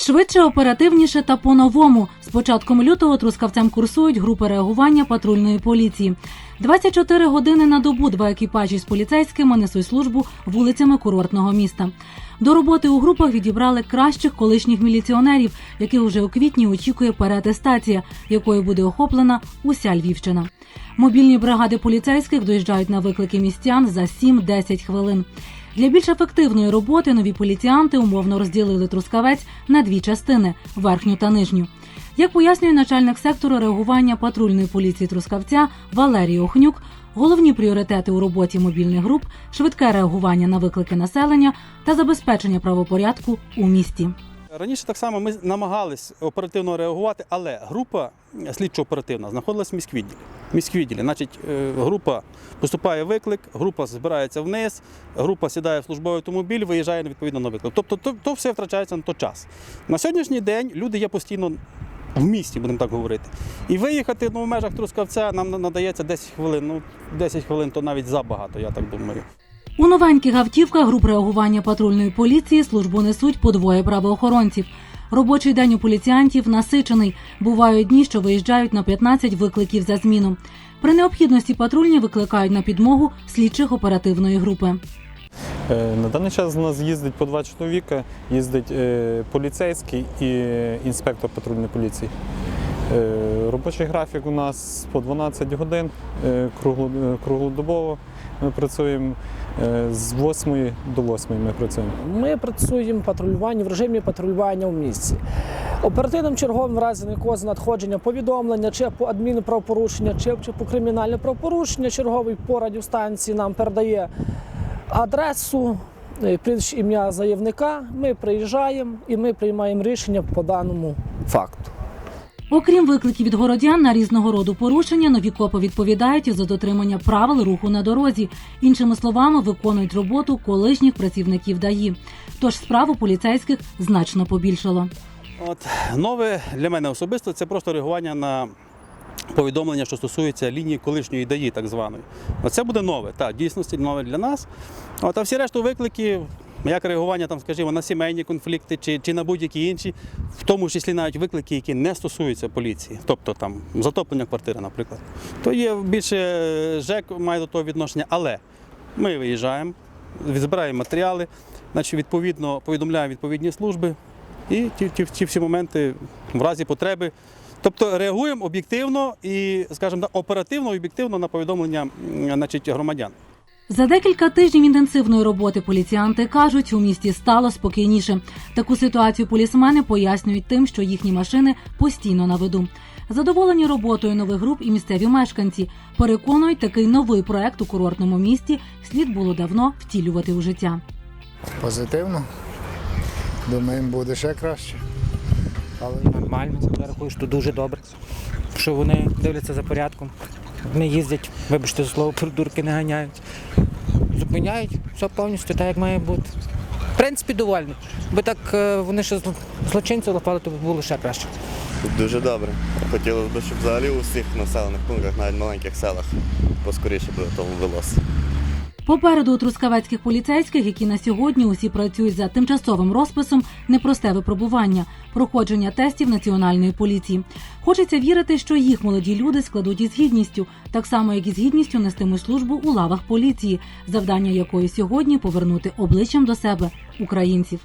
Швидше, оперативніше та по-новому. З початком лютого трускавцям курсують групи реагування патрульної поліції. 24 години на добу два екіпажі з поліцейськими несуть службу вулицями курортного міста. До роботи у групах відібрали кращих колишніх міліціонерів, яких уже у квітні очікує переатестація, якою буде охоплена уся Львівщина. Мобільні бригади поліцейських доїжджають на виклики містян за 7-10 хвилин. Для більш ефективної роботи нові поліціянти умовно розділили трускавець на дві частини верхню та нижню. Як пояснює начальник сектору реагування патрульної поліції Трускавця Валерій Охнюк, головні пріоритети у роботі мобільних груп швидке реагування на виклики населення та забезпечення правопорядку у місті. Раніше так само ми намагались оперативно реагувати, але група слідчо-оперативна знаходилась в міськвідділі. Міськвідділі, значить, е, група поступає виклик, група збирається вниз, група сідає в службовий автомобіль, виїжджає відповідно на виклик. Тобто то, то все втрачається на той час. На сьогоднішній день люди є постійно в місті, будемо так говорити. І виїхати ну, в межах Трускавця нам надається 10 хвилин. Ну, 10 хвилин то навіть забагато, я так думаю. У новеньких автівках груп реагування патрульної поліції службу несуть по двоє правоохоронців. Робочий день у поліціянтів насичений. Бувають дні, що виїжджають на 15 викликів за зміну. При необхідності патрульні викликають на підмогу слідчих оперативної групи. Е, На даний час у нас їздить по два чоловіка, їздить е, поліцейський і інспектор патрульної поліції. Е, Робочий графік у нас по 12 годин е, е, круглодобово. Ми працюємо з 8 до 8 ми працюємо. Ми працюємо патрулювання в режимі патрулювання в місті. Оперативним черговим в разі якогось надходження повідомлення, чи по адмінправопорушення, чи, чи по кримінальне правопорушення, черговий по радіостанції нам передає адресу, прізвище ім'я заявника. Ми приїжджаємо і ми приймаємо рішення по даному факту. Окрім викликів від городян на різного роду порушення, нові копи відповідають за дотримання правил руху на дорозі. Іншими словами, виконують роботу колишніх працівників ДАІ. Тож справу поліцейських значно побільшало. От нове для мене особисто це просто реагування на повідомлення, що стосується лінії колишньої ДАІ, так званої. Оце буде нове, так, дійсності нове для нас. От, а всі решту виклики, як реагування там, скажімо, на сімейні конфлікти чи, чи на будь-які інші, в тому числі навіть виклики, які не стосуються поліції, тобто там затоплення квартири, наприклад, то є більше е, ЖЕК має до того відношення, але ми виїжджаємо, збираємо матеріали, значить, відповідно повідомляємо відповідні служби. І ті, ті, ті всі моменти в разі потреби. Тобто реагуємо об'єктивно і, скажімо оперативно і об'єктивно на повідомлення значить, громадян. За декілька тижнів інтенсивної роботи поліціянти кажуть, у місті стало спокійніше. Таку ситуацію полісмени пояснюють тим, що їхні машини постійно на виду. Задоволені роботою нових груп і місцеві мешканці переконують, такий новий проект у курортному місті слід було давно втілювати у життя. Позитивно. Думаємо, буде ще краще. Але Нормально, я рахую, що дуже добре. Що вони дивляться за порядком. Вони їздять, вибачте за слово, придурки не ганяють. Зупиняють, все повністю так, як має бути. В принципі, довольний. Бо так е, вони ще зло- злочинців лопали, то б було ще краще. Дуже добре. Хотілося б, щоб взагалі у всіх населених пунктах, навіть маленьких селах, поскоріше до того велося. Попереду у трускавецьких поліцейських, які на сьогодні усі працюють за тимчасовим розписом, непросте випробування, проходження тестів національної поліції. Хочеться вірити, що їх молоді люди складуть із гідністю, так само як і з гідністю нестимуть службу у лавах поліції, завдання якої сьогодні повернути обличчям до себе українців.